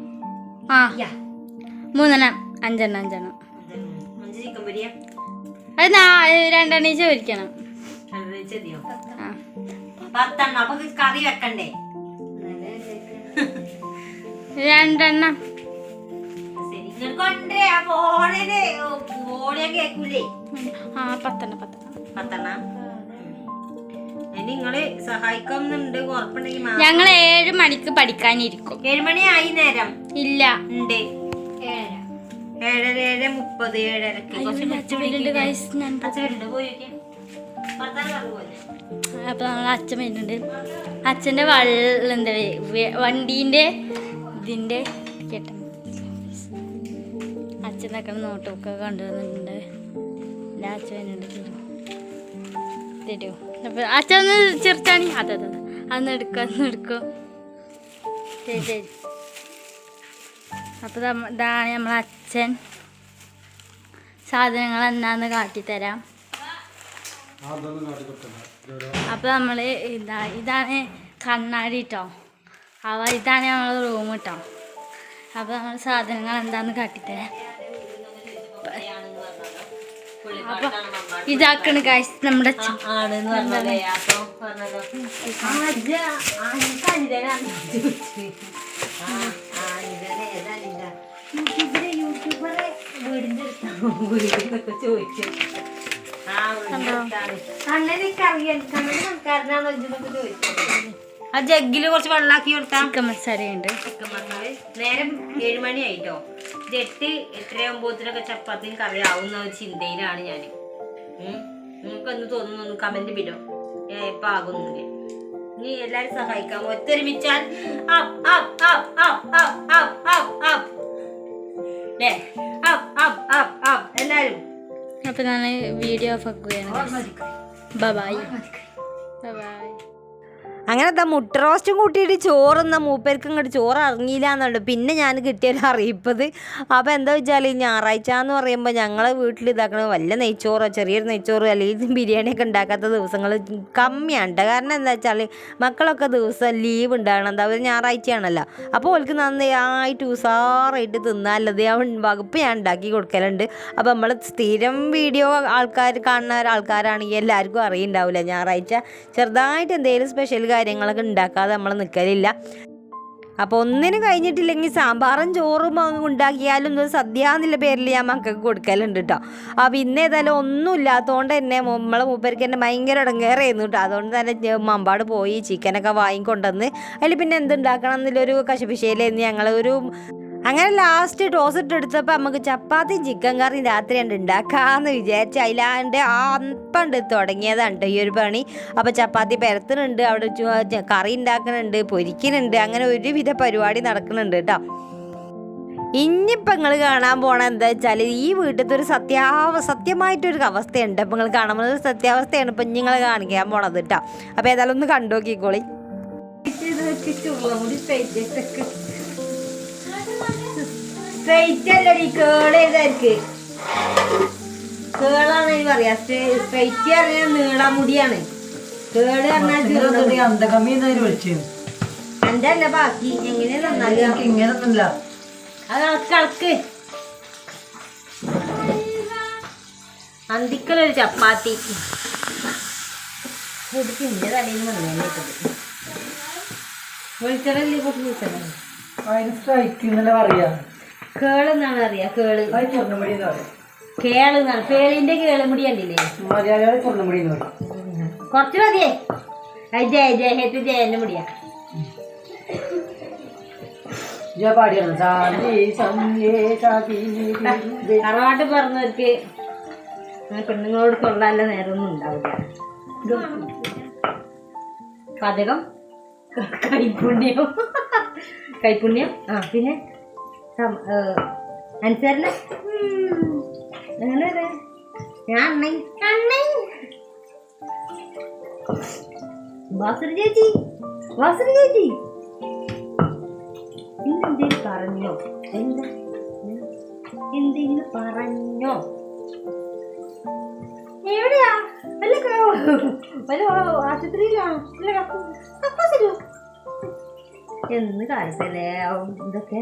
മൂന്നെണ്ണം. അഞ്ചെണ്ണം അഞ്ചെണ്ണം. അഞ്ച് ചിക്കൻ പൊരിയാ? അത് പത്തെണ്ണം അപ്പൊ കറി വെക്കണ്ടേ? രണ്ടെണ്ണം. ശരി നിങ്ങൾ കൊണ്ടേ ആ പത്തെണ്ണം പത്തെണ്ണം. പത്തെണ്ണം? നിങ്ങൾ സഹായിക്കുന്നുണ്ട് ഉറപ്പുണ്ടെങ്കിൽ ഞങ്ങൾ ഏഴ് മണിക്ക് പഠിക്കാനിരിക്കും. ഏഴുമണി ആയി നേരം? ഇല്ല. ഉണ്ട്. ഏഴര ഏഴ് മുപ്പത് ഏഴരക്ക്. അപ്പൊ നമ്മളെ അച്ഛൻ വരുന്നുണ്ട്. അച്ഛന്റെ വള്ള എന്താ വണ്ടീന്റെ ഇതിന്റെ കേട്ടോ. അച്ഛൻ നോട്ട് നോട്ടൊക്കെ കൊണ്ടുവന്നിട്ടുണ്ട് എന്റെ അച്ഛൻ വരുന്നുണ്ട്. തരൂ. അപ്പൊ അച്ഛൻ ഒന്ന് ചെറുത്താണി അതെ അതെ അതെ. അന്ന് എടുക്കുക അന്ന് എടുക്കുക ശരി ശരി അപ്പോൾ ഇതാണ് നമ്മളെ അച്ഛൻ. സാധനങ്ങൾ എന്നാന്ന് കാട്ടിത്തരാം. അപ്പോൾ നമ്മൾ ഇതാ ഇതാണ് കണ്ണാടി കേട്ടോ അവ ഇതാണ് നമ്മൾ റൂം കേട്ടോ അപ്പോൾ നമ്മൾ സാധനങ്ങൾ എന്താന്ന് കാട്ടിത്തരാം. അപ്പോൾ ഇതാക്കണ് കാശ് നമ്മുടെ അപ്പൊ ആ, വീടിന്റെ അടുത്താണോ? വീടിന്നൊക്കെ ചോദിച്ചു ആ ജഗ്ഗിൽ കുറച്ച് വെള്ളാക്കി കൊടുത്താ? ചിക്കൻ മസാലയുണ്ട്. ചിക്കൻ മസാല. നേരം ഏഴ് മണി ആയിട്ടോ? ജെട്ട് എട്ട് എട്ടര ഒമ്പതിനൊക്കെ ചപ്പാത്തിയും കറി ആവുന്ന ഒരു ചിന്തയിലാണ് ഞാൻ നിങ്ങൾക്കൊന്ന് തോന്നുന്നു? കമന്റ് ബിലോ ഇപ്പൊ ആകുന്നില്ല നീ എല്ലാരും സഹായിക്കാം. ഒത്തൊരുമിച്ചാൽ up, up, up, up, up, up, up, up. എല്ലാരും. അപ്പോൾ ഞാൻ വീഡിയോ ഓഫ് ആക്കുകയാണ് ബൈ ബൈ ബൈ അങ്ങനത്തെ മുട്ട റോസ്റ്റും കൂട്ടിയിട്ട് ചോറുന്ന മൂപ്പേർക്ക് ഇങ്ങോട്ട് ചോറ് ഇറങ്ങിയില്ല എന്നുണ്ട് പിന്നെ ഞാൻ കിട്ടിയൊരു അറിയിപ്പത്. അപ്പോൾ എന്താ വെച്ചാൽ ഈ ഞായറാഴ്ച എന്ന് പറയുമ്പോൾ ഞങ്ങളെ വീട്ടിൽ ഇതാക്കണ വല്ല നെയ്ച്ചോറോ ചെറിയൊരു നെയ്ച്ചോറോ അല്ലെങ്കിൽ ബിരിയാണിയൊക്കെ ഉണ്ടാക്കാത്ത ദിവസങ്ങൾ കമ്മിയാണ്. കാരണം എന്താ വെച്ചാൽ മക്കളൊക്കെ ദിവസം ലീവ് ഉണ്ടാകണം എന്താ പറയുക ഞായറാഴ്ചയാണല്ലോ. അപ്പോൾ ഓൾക്ക് നന്നായിട്ട് ഉസാറായിട്ട് തിന്നാലത് ആ വകുപ്പ് ഞാൻ ഉണ്ടാക്കി കൊടുക്കലുണ്ട്. അപ്പോൾ നമ്മൾ സ്ഥിരം വീഡിയോ ആൾക്കാർ കാണുന്ന ആൾക്കാരാണെങ്കിൽ എല്ലാവർക്കും അറിയുണ്ടാവില്ല ഞായറാഴ്ച ചെറുതായിട്ട് എന്തെങ്കിലും സ്പെഷ്യൽ കാര്യങ്ങളൊക്കെ ഉണ്ടാക്കാതെ നമ്മൾ നിൽക്കലില്ല അപ്പോൾ ഒന്നിനും കഴിഞ്ഞിട്ടില്ലെങ്കിൽ സാമ്പാറും ചോറും ഉണ്ടാക്കിയാലും സദ്യ എന്നുള്ള പേരിൽ ഞാൻ മക്കൾക്ക് കൊടുക്കലുണ്ട് കേട്ടോ അപ്പോൾ ഇന്ന് ഏതായാലും ഒന്നും ഇല്ലാത്തതുകൊണ്ട് തന്നെ നമ്മളെ മൂപ്പർക്ക് തന്നെ ഭയങ്കര ഇടങ്ങേറായിരുന്നു കേട്ടോ അതുകൊണ്ട് തന്നെ മമ്പാട് പോയി ചിക്കനൊക്കെ വാങ്ങിക്കൊണ്ടുവന്ന് അതിൽ പിന്നെ എന്തുണ്ടാക്കണം എന്നുള്ളൊരു കശപിശയിലായിരുന്നു ഞങ്ങൾ ഒരു അങ്ങനെ ലാസ്റ്റ് ടോസ് ഇട്ടെടുത്തപ്പോൾ നമുക്ക് ചപ്പാത്തിയും ചിക്കൻ കറിയും രാത്രി ഉണ്ട് ഉണ്ടാക്കാമെന്ന് വിചാരിച്ച് അതിലാണ്ട് ആ അപ്പണ്ട് തുടങ്ങിയതാണ് ഈ ഒരു പണി. അപ്പോൾ ചപ്പാത്തി പരത്തുന്നുണ്ട് അവിടെ കറി ഉണ്ടാക്കുന്നുണ്ട് പൊരിക്കുന്നുണ്ട് അങ്ങനെ ഒരുവിധ പരിപാടി നടക്കുന്നുണ്ട് കേട്ടോ ഇനിയിപ്പോൾ നിങ്ങൾ കാണാൻ പോണ എന്താ വെച്ചാൽ ഈ വീട്ടിലത്തെ ഒരു സത്യാവ സത്യമായിട്ടൊരു അവസ്ഥയുണ്ട്. അപ്പം നിങ്ങൾ പോകുന്ന ഒരു സത്യാവസ്ഥയാണ് ഇപ്പം നിങ്ങൾ കാണിക്കാൻ പോണത് കേട്ടോ അപ്പോൾ ഏതായാലും ഒന്ന് കണ്ടു നോക്കിക്കോളി സ്ട്രൈറ്റ് അല്ലടി കേൾ ചെയ്തായിരിക്ക് കേളാണ് ഈ പറയാ സ്ട്രൈറ്റ് പറഞ്ഞാൽ നീളമുടിയാണ് കേൾ പറഞ്ഞാൽ അന്തകമ്മി എന്നായിരുന്നു വിളിച്ചു. എന്റെ അല്ല ബാക്കി നന്നാകുക ഇങ്ങനെ ഇങ്ങനൊന്നുമില്ല. അത് ഇളക്ക് ഇളക്ക് അന്തിക്കലൊരു ചപ്പാത്തി. ഇത് പിന്നെ തലയിൽ വെളിച്ചെണ്ണ സ്ട്രൈക്ക് എന്നല്ലേ പറയാ. കേൾ എന്നാണ് അറിയാ? കേൾ. എന്ന് പറയും. കേൾ എന്നാണ്. കേളിന്റെ കേളുമുടി കണ്ടില്ലേ? മലയാളികളെ സ്വർണമുടി എന്ന് പറയും. കുറച്ച് മതിയേ. ജയ ജയഹേത്ത് ജയന്റെ മുടിയാ. ഞാൻ പാടിയാണ്? തറവാട്ട് പറഞ്ഞവർക്ക് പെണ്ണുങ്ങളോട് കൊള്ളാല്ല നേരമൊന്നും ഉണ്ടാവില്ല. പതകം കൈപുണ്യം കൈപുണ്യം ആ പിന്നെ? അനുസരണ. അങ്ങനെ. ഞാൻ അണ്ണൻ അണ്ണൻ വാസുരി ചേച്ചി വാസുരി ചേച്ചി ഇന്നെന്തേലും പറഞ്ഞോ എന്താ. എന്തെങ്കിലും പറഞ്ഞോ എവിടെയാ വല്ല വല്ല ആശുപത്രിയിലാണോ വല്ല തരൂ. എന്ന് കാണിച്ചല്ലേ? ഇതൊക്കെ.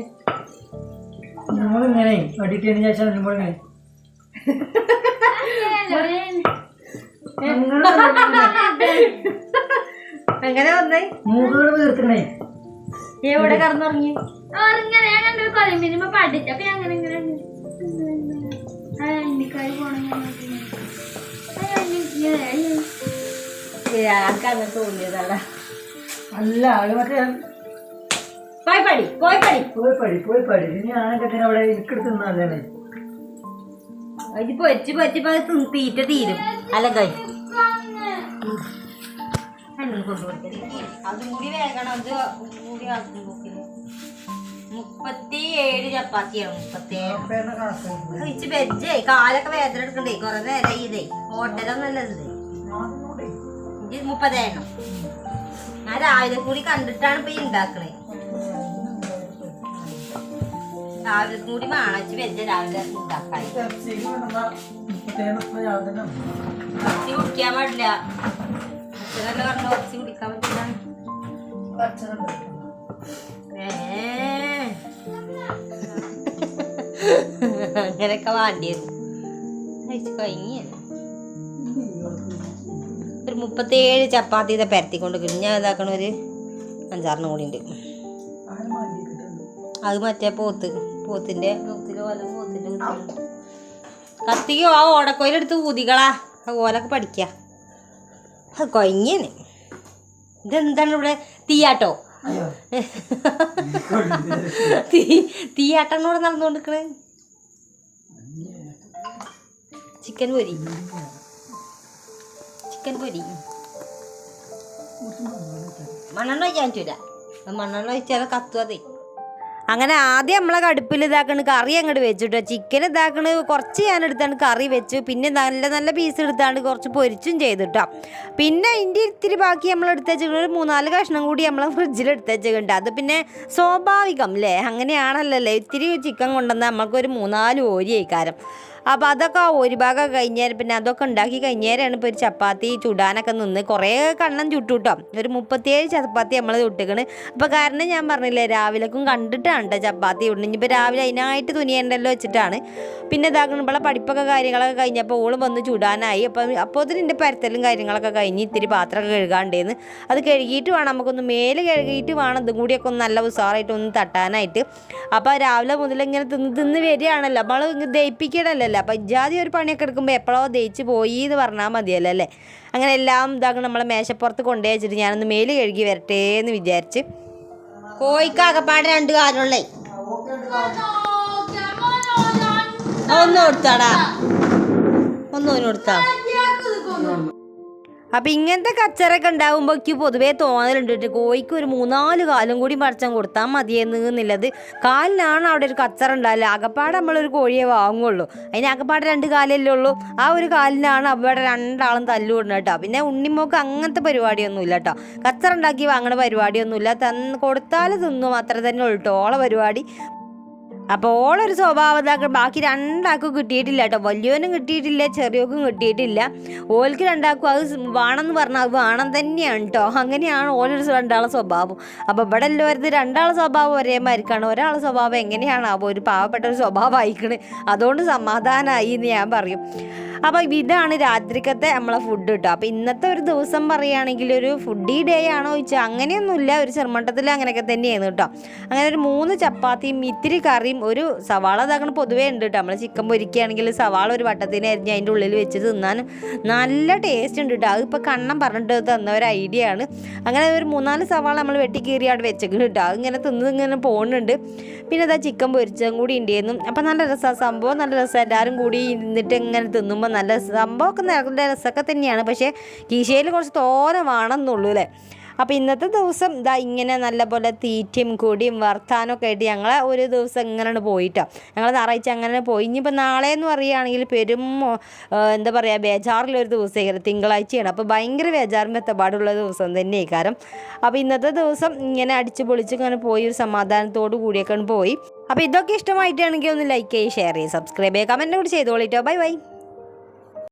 നമ്മളിങ്ങനെ അടിക്കതിന് ശേഷം നമ്മൾ എങ്ങനെ അങ്ങനെ വന്നേ? മൂക്കുകൾ തീർക്കണേ എവിടെ കടന്നുറങ്ങി? ഞാൻ അങ്ങനെ തോന്നിയതാടാ? അല്ല അത് മറ്റേ പോയി പടി പോയി പടി. പോയി പടി പോയി പടി. ഇനി ഞാനൊക്കെ അവിടെ എനിക്കെടുത്ത് നിന്നല്ലേ ഇത് പൊരിച്ച് പൊരിച്ച് അത് തീറ്റ തീരും. അല്ല കൈ അതും കൂടി വേഗണം അത് കൂടി ആക്കുമ്പോക്കിന് മുപ്പത്തി ഏഴ് ചപ്പാത്തിയാണ് മുപ്പത്തി ഏഴ് കഴിച്ച് വെജേ കാലൊക്കെ വേദന എടുക്കണ്ടേ? കൊറേ നേരം ഇതേ. ഹോട്ടലൊന്നല്ല ഇത്. മുപ്പതേഴെണ്ണം ഞാൻ രാവിലെ കൂടി കണ്ടിട്ടാണ് ഇപ്പൊ ഈ ഉണ്ടാക്കണേ. രാവിലെ കൂടി രാവിലെ കുറച്ച് കുടിക്കാൻ പാടില്ല. അച്ഛനല്ല പറഞ്ഞു കുറച്ച് കുടിക്കാൻ പറ്റില്ല ഏ. അങ്ങനെയൊക്കെ വാണ്ടിയത്. കഴിച്ച് കഴിഞ്ഞു. ഒരു മുപ്പത്തേഴ് ചപ്പാത്തി ഇതാ പരത്തിക്കൊണ്ട് കിട്ടും ഞാൻ ഇതാക്കണ ഒരു അഞ്ചാറിനും കൂടി ഉണ്ട്. അത് മറ്റേ പോത്ത്. പോത്തിന്റെ. കത്തിക്കോ? ആ ഓടക്കോയിലെടുത്ത് ഊതികളാ. ഓലൊക്കെ പഠിക്ക. കൊയങ്ങിയന് ഇതെന്താണ് ഇവിടെ തീയാട്ടോ? അയ്യോ. തീ തീയാട്ടാണ് ഇവിടെ നടന്നുകൊണ്ടിരിക്കണേ ചിക്കൻ പൊരി. ചിക്കൻ പൊരി. മണ്ണെണ്ണ ഒഴിക്കാൻ പറ്റൂല. മണ്ണെണ്ണ ഒഴിച്ചാൽ കത്തും അതെ. അങ്ങനെ ആദ്യം നമ്മളെ കടുപ്പിൽ ഇതാക്കണ് കറി അങ്ങോട്ട് വെച്ചിട്ട്. ചിക്കൻ ഇതാക്കണ് കുറച്ച് ഞാൻ എടുത്താണ് കറി വെച്ച്. പിന്നെ നല്ല നല്ല പീസ് എടുത്താണ് കുറച്ച് പൊരിച്ചും ചെയ്തിട്ടോ. പിന്നെ അതിന്റെ ഇത്തിരി ബാക്കി നമ്മൾ എടുത്ത് വെച്ചിട്ടുണ്ട്. ഒരു മൂന്നാൽ കഷ്ണം കൂടി നമ്മൾ ഫ്രിഡ്ജിൽ എടുത്ത് വെച്ചിട്ടുണ്ട്. അത് പിന്നെ സ്വാഭാവികം അല്ലേ അങ്ങനെയാണല്ലോ ഇത്തിരി ചിക്കൻ കൊണ്ടുവന്നാൽ നമ്മൾക്കൊരു മൂന്നാൽ ഓരി ആയിക്കാരം. അപ്പോൾ അതൊക്കെ ഒരു ഭാഗം കഴിഞ്ഞാൽ പിന്നെ അതൊക്കെ ഉണ്ടാക്കി കഴിഞ്ഞേരാണ് ഇപ്പോൾ ഒരു ചപ്പാത്തി ചുടാനൊക്കെ നിന്ന് കുറേ കണ്ണം ചുട്ടു കേട്ടോ ഒരു മുപ്പത്തിയേഴ് ചപ്പാത്തി നമ്മൾ ചുട്ടിക്കണ്. അപ്പോൾ കാരണം ഞാൻ പറഞ്ഞില്ലേ രാവിലേക്കും കണ്ടിട്ടാണ് കേട്ടോ ചപ്പാത്തി ചുടുന്നത് ഇനിയിപ്പോൾ രാവിലെ അതിനായിട്ട് തുനിയണ്ടല്ലോ വെച്ചിട്ടാണ്. പിന്നെ ഇതാക്കണം ഇപ്പോൾ പഠിപ്പൊക്കെ കാര്യങ്ങളൊക്കെ കഴിഞ്ഞപ്പോൾ ഓളും വന്ന് ചുടാനായി. അപ്പോൾ അപ്പോൾ ഇതിന്റെ പരത്തലും കാര്യങ്ങളൊക്കെ കഴിഞ്ഞ് ഇത്തിരി പാത്രമൊക്കെ കഴുകാണ്ടേന്ന്. അത് കഴുകിയിട്ട് വേണം നമുക്കൊന്ന് മേൽ കഴുകിയിട്ട് വേണം. ഇതും കൂടിയൊക്കെ ഒന്ന് നല്ല ഉസാറായിട്ട് ഒന്ന് തട്ടാനായിട്ട്. അപ്പോൾ രാവിലെ മുതൽ ഇങ്ങനെ തിന്ന് തിന്ന് വരികയാണല്ലോ. നമ്മൾ ഇങ്ങ് ദയിപ്പിക്കണമല്ലോ അപ്പോൾ ഇജാതി ഒരു പണിയൊക്കെ എടുക്കുമ്പോൾ എപ്പോഴോ ദയിച്ച് പോയി എന്ന് പറഞ്ഞാൽ മതിയല്ലോ അല്ലേ? അങ്ങനെ എല്ലാം ഇതാകും നമ്മളെ മേശപ്പുറത്ത് കൊണ്ടുപോയി വെച്ചിട്ട് ഞാനൊന്ന് മേൽ കഴുകി വരട്ടെ എന്ന് വിചാരിച്ച് കോഴിക്ക് അകപ്പാട് രണ്ട് കാലുള്ളേ. ഒന്ന് കൊടുത്താടാ. ഒന്ന് കൊടുത്താ. അപ്പം ഇങ്ങനത്തെ കച്ചറൊക്കെ ഉണ്ടാകുമ്പോൾ എനിക്ക് പൊതുവേ തോന്നലുണ്ട്. കോഴിക്ക് ഒരു മൂന്നാൽ കാലും കൂടി പറിച്ചാൻ കൊടുത്താൽ മതിയെന്നുള്ളത് കാലിനാണ് അവിടെ ഒരു കച്ചറ ഉണ്ടാവില്ല അകപ്പാടെ നമ്മളൊരു കോഴിയെ വാങ്ങുള്ളൂ. അതിന് അകപ്പാടെ രണ്ട് കാലല്ലേ ഉള്ളൂ. ആ ഒരു കാലിനാണ് അവിടെ രണ്ടാളും തല്ലുകൊടുന്നത് കേട്ടോ. പിന്നെ ഉണ്ണിമോക്ക് അങ്ങനത്തെ പരിപാടിയൊന്നും ഇല്ല കേട്ടോ. കച്ചറ ഉണ്ടാക്കി വാങ്ങണ പരിപാടിയൊന്നുമില്ല. തന്ന് കൊടുത്താൽ തിന്നു. മാത്രമേ തന്നെ ഉള്ളൂ ഓളെ പരിപാടി. അപ്പോൾ ഓളൊരു സ്വഭാവം ഇതാക്ക ബാക്കി രണ്ടാൾക്കും കിട്ടിയിട്ടില്ല കേട്ടോ. വലിയവനും കിട്ടിയിട്ടില്ല ചെറിയവർക്കും കിട്ടിയിട്ടില്ല. ഓൽക്ക് രണ്ടാൾക്കും അത് വേണമെന്ന് പറഞ്ഞാൽ അത് വേണം തന്നെയാണ് കേട്ടോ. അങ്ങനെയാണ് ഓലൊരു രണ്ടാളെ സ്വഭാവം. അപ്പോൾ ഇവിടെ എല്ലാവരും രണ്ടാളെ സ്വഭാവം ഒരേ മാതിരിക്കാണ് ഒരാളെ സ്വഭാവം എങ്ങനെയാണ് അപ്പോൾ ഒരു പാവപ്പെട്ട ഒരു സ്വഭാവം അയക്കണ് അതുകൊണ്ട് സമാധാനമായി എന്ന് ഞാൻ പറയും. അപ്പോൾ ഇതാണ് രാത്രിക്കത്തെ നമ്മളെ ഫുഡ് കേട്ടോ അപ്പോൾ ഇന്നത്തെ ഒരു ദിവസം പറയുകയാണെങ്കിൽ ഒരു ഫുഡി ഡേ ആണോ ചോദിച്ചാൽ അങ്ങനെയൊന്നുമില്ല. ഒരു ചെറുമട്ടത്തിൽ അങ്ങനെയൊക്കെ തന്നെയാണ് കേട്ടോ. അങ്ങനെ ഒരു മൂന്ന് ചപ്പാത്തിയും ഇത്തിരി കറിയും ഒരു സവാള ഇതാക്കണ പൊതുവേ ഉണ്ട് കേട്ടോ നമ്മൾ ചിക്കൻ പൊരിക്കുകയാണെങ്കിൽ സവാള ഒരു വട്ടത്തിന് അരിഞ്ഞ് അതിന്റെ ഉള്ളിൽ വെച്ച് തിന്നാൻ നല്ല ടേസ്റ്റ് ഉണ്ട് കേട്ടോ അതിപ്പോൾ കണ്ണം പറഞ്ഞിട്ട് തന്ന ഒരു ഐഡിയ ആണ്. അങ്ങനെ ഒരു മൂന്നാൽ സവാള നമ്മൾ വെട്ടി കീറി അവിടെ വെച്ചേക്കണം കേട്ടോ അതിങ്ങനെ തിന്ന് ഇങ്ങനെ പോകുന്നുണ്ട് പിന്നെ അതാ ചിക്കൻ പൊരിച്ചതും കൂടി ഉണ്ടായിരുന്നു അപ്പം നല്ല രസമാണ് സംഭവം നല്ല രസം. എല്ലാവരും കൂടി ഇരുന്നിട്ട് ഇങ്ങനെ തിന്നുമ്പോൾ നല്ല സംഭവമൊക്കെ നല്ല രസമൊക്കെ തന്നെയാണ്. പക്ഷേ കീശയിൽ കുറച്ച് തോനെ വേണമെന്നുള്ളൂ അല്ലേ അപ്പോൾ ഇന്നത്തെ ദിവസം ഇതാ ഇങ്ങനെ നല്ലപോലെ തീറ്റയും കൂടിയും വർത്താനമൊക്കെ ആയിട്ട് ഞങ്ങൾ ഒരു ദിവസം ഇങ്ങനെ പോയിട്ടോ. ഞങ്ങൾ ഞായറാഴ്ച അങ്ങനെ പോയി. ഇനിയിപ്പോൾ നാളെ എന്ന് പറയുകയാണെങ്കിൽ പെരും എന്താ പറയുക ബേജാറിലൊരു ദിവസമായിരിക്കും തിങ്കളാഴ്ചയാണ്. അപ്പോൾ ഭയങ്കര ബേജാറും മെത്തപ്പാടുള്ള ദിവസം തന്നെ കാരണം അപ്പോൾ ഇന്നത്തെ ദിവസം ഇങ്ങനെ അടിച്ച് പൊളിച്ച് ഇങ്ങനെ പോയി ഒരു സമാധാനത്തോടു കൂടിയൊക്കെ പോയി. അപ്പോൾ ഇതൊക്കെ ഇഷ്ടമായിട്ടാണെങ്കിൽ ഒന്ന് ലൈക്ക് ചെയ്യുക ഷെയർ ചെയ്യുക സബ്സ്ക്രൈബ് ചെയ്യുക കമന്റ് കൂടി ചെയ്തോളിട്ടോ. Bye bye.